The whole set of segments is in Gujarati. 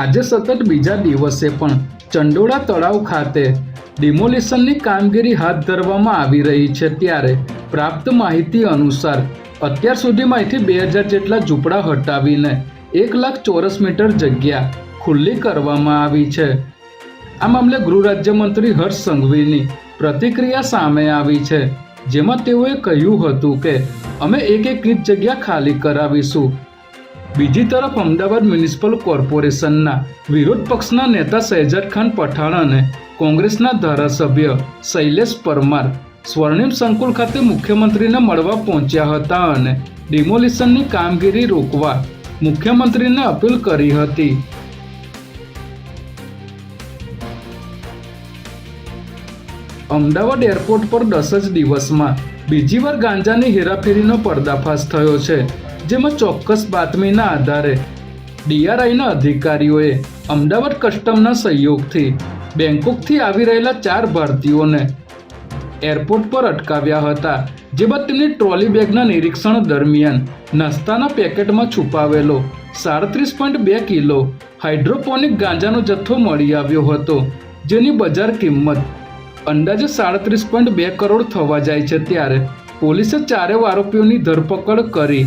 આજે સતત બીજા દિવસે પણ ચંડોળા તળાવ ખાતે ડિમોલિશનની કામગીરી હાથ ધરવામાં આવી રહી છે ત્યારે પ્રાપ્ત માહિતી અનુસાર અત્યાર સુધીમાં અહીંથી બે હજાર જેટલા ઝૂંપડા હટાવીને એક લાખ ચોરસ મીટર જગ્યા ખુલ્લી કરવામાં આવી છે. આ મામલે ગૃહ રાજ્યમંત્રી હર્ષ સંઘવીની પ્રતિક્રિયા સામે આવી છે, જેમાં તેઓએ કહ્યું હતું કે અમે એક એક ઇંચ જગ્યા ખાલી કરાવીશું. બીજી તરફ અમદાવાદ મ્યુનિસિપલ કોર્પોરેશનના વિરોધ પક્ષના નેતા શહેજાદ ખાન પઠાણ અને કોંગ્રેસના ધારાસભ્ય શૈલેષ પરમાર સ્વર્ણિમ સંકુલ ખાતે મુખ્યમંત્રીને મળવા પહોંચ્યા હતા અને ડિમોલિશનની કામગીરી રોકવા મુખ્યમંત્રીને અપીલ કરી હતી. અમદાવાદ એરપોર્ટ પર દસ જ દિવસમાં બીજી વાર ગાંજાની હેરાફેરીનો પર્દાફાશ થયો છે. જેમાં ચોક્કસ બાતમીના આધારે ડીઆરઆઈના અધિકારીઓએ અમદાવાદ કસ્ટમના સહયોગથી બેંકોકથી આવી રહેલા ચાર ભારતીયોને એરપોર્ટ પર અટકાવ્યા હતા, જે બાદ તેમની ટ્રોલી બેગના નિરીક્ષણ દરમિયાન નાસ્તાના પેકેટમાં છુપાવેલો સાડત્રીસ પોઈન્ટ બે કિલો હાઇડ્રોપોનિક ગાંજાનો જથ્થો મળી આવ્યો હતો, જેની બજાર કિંમત અંદાજે સાડત્રીસ પોઈન્ટ બે કરોડ થવા જાય છે ત્યારે. પોલીસે ચારે આરોપીઓની ધરપકડ કરી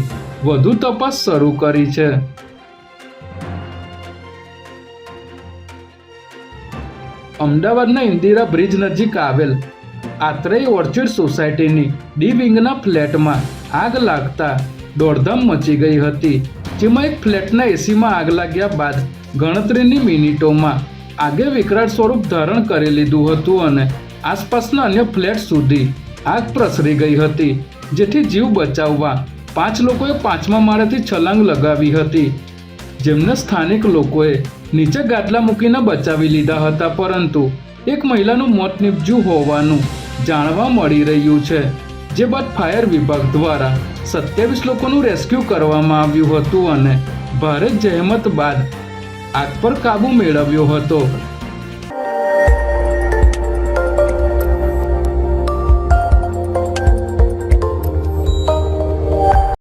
વધુ તપાસ શરૂ કરી છે. અમદાવાદના ઇન્દિરા બ્રિજ નજીક આવેલ આત્રેય ઓર્ચિડ સોસાયટીની ડી વિંગના ફ્લેટમાં આગ લાગતા દોડધામ મચી ગઈ હતી. જેમાં એક ફ્લેટના એસીમાં આગ લાગ્યા બાદ ગણતરીની મિનિટોમાં આગે વિકરાળ સ્વરૂપ ધારણ કરી લીધું હતું અને આસપાસના અન્ય ફ્લેટ સુધી આગ પ્રસરી ગઈ હતી, જેથી જીવ બચાવવા પાંચ લોકોએ પાંચમા માળેથી છલાંગ લગાવી હતી. જેમને સ્થાનિક લોકોએ નીચે ગાદલા મૂકીને બચાવી લીધા હતા, પરંતુ એક મહિલાનું મોત નીપજ્યું હોવાનું જાણવા મળી રહ્યું છે, જે બાદ ફાયર વિભાગ દ્વારા સત્યાવીસ લોકોનું રેસ્ક્યુ કરવામાં આવ્યું હતું અને ભારે જહેમત બાદ આગ પર કાબૂ મેળવ્યો હતો.